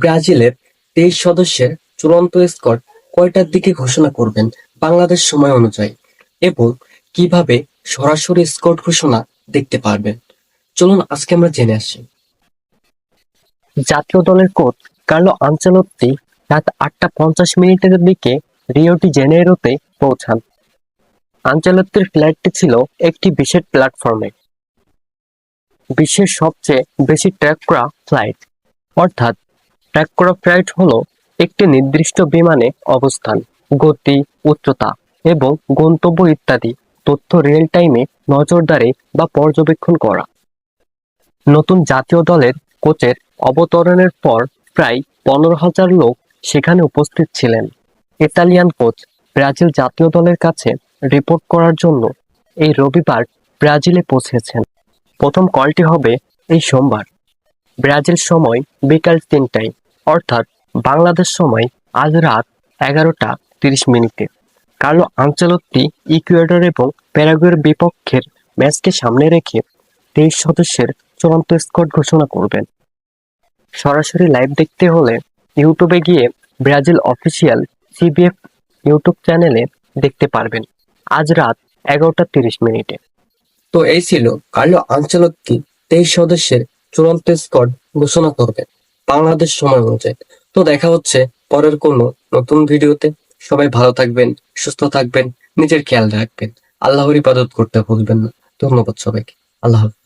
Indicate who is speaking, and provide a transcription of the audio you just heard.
Speaker 1: ব্রাজিলের তেইশ সদস্যের চূড়ান্ত স্কোয়াড কয়টার দিকে ঘোষণা করবেন বাংলাদেশ সময় অনুযায়ী এবং কীভাবে সরাসরি স্কোয়াড ঘোষণা দেখতে পারবেন? চলুন আজকে আমরা জেনে আসি। জাতীয় দলের কোচ কার্লো আঞ্চলত্তি রাত আটটা পঞ্চাশ মিনিটের দিকে রিওটি জেনেরোতে পৌঁছান। আঞ্চলত্তির ফ্লাইটটি ছিল একটি বিশেষ প্ল্যাটফর্মে। বিশ্বের সবচেয়ে বেশি ট্র্যাক করা ফ্লাইট। অর্থাৎ ট্র্যাক করা ফ্লাইট হলো একটি নির্দিষ্ট বিমানে অবস্থান, গতি, উচ্চতা এবং গন্তব্য ইত্যাদি তথ্য রিয়েল টাইমে নজরদারি বা পর্যবেক্ষণ করা। নতুন জাতীয় দলের কোচের অবতরণের পর প্রায় পনেরো হাজার লোক সেখানে উপস্থিত ছিলেন। ইতালিয়ান কোচ ব্রাজিল জাতীয় দলের কাছে রিপোর্ট করার জন্য এই রবিবার ব্রাজিলে পৌঁছেছেন। প্রথম কলটি হবে এই সোমবার। ব্রাজিল সময় বিকাল তিনটায়। অর্থাৎ বাংলাদেশ সময় আজ রাত এগারোটা তিরিশ মিনিটে। কার্লো আঞ্চলত্তি ইকুয়েডর এবং প্যারাগুয়ের বিপক্ষের ম্যাচকে সামনে রেখে তেইশ সদস্যের চূড়ান্ত স্কোয়াড ঘোষণা করবেন। সরাসরি লাইভ দেখতে হলে ইউটিউবে গিয়ে ব্রাজিল অফিসিয়াল সিবিএফ ইউটিউব চ্যানেলে দেখতে পারবেন। আজ রাত এগারোটা তিরিশ মিনিটে। তো এই ছিল কার্লো আঞ্চলত্তি তেইশ সদস্যের চূড়ান্ত স্কোয়াড ঘোষণা করবেন। বাংলাদেশ সময় অনুযায়ী তো দেখা হচ্ছে পরের কোনো নতুন ভিডিওতে। সবাই ভালো থাকবেন, সুস্থ থাকবেন, নিজের খেয়াল রাখবেন। আল্লাহর ইবাদত করতে ভুলবেন না। ধন্যবাদ সবাইকে। আল্লাহ হাফেজ।